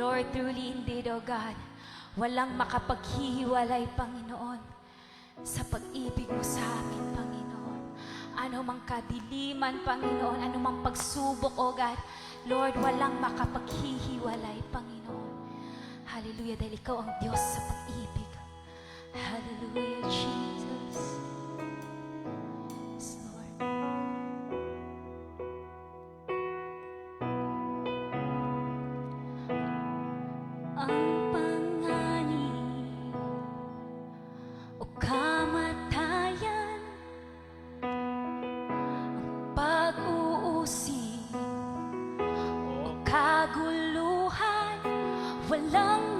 Lord, truly indeed, O God, walang makapaghihiwalay, Panginoon, sa pag-ibig mo sa amin, Panginoon. Ano mang kadiliman, Panginoon, ano mang pagsubok, O God, Lord, walang makapaghihiwalay, Panginoon. Hallelujah, dahil ikaw ang Diyos sa pag-ibig. Hallelujah, Walang makapaghiwalay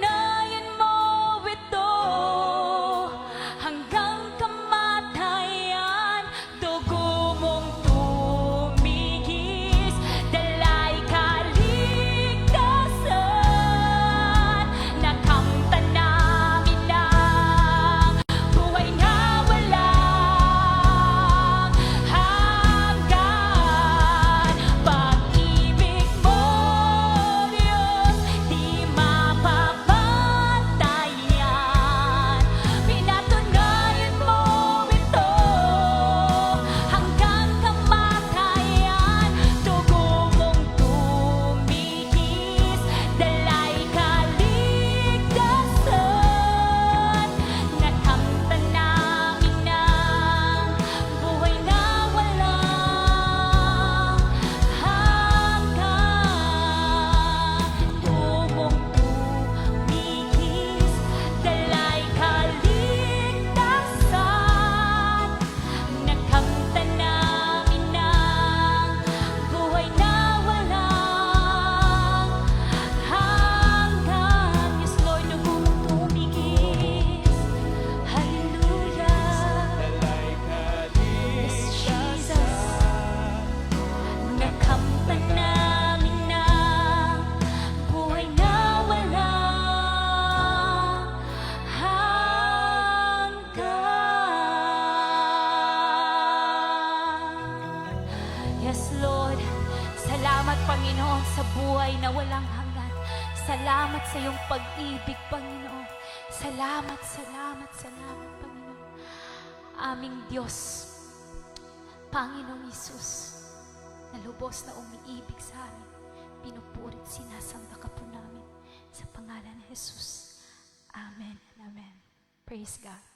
Night. pag-ibig, Panginoon. Salamat, salamat, salamat, Panginoon. Aming Diyos, Panginoong Isus, na lubos na umiibig sa amin, pinupurit, sinasamba ka po namin. Sa pangalan ni Jesus. Amen Amen. Praise God.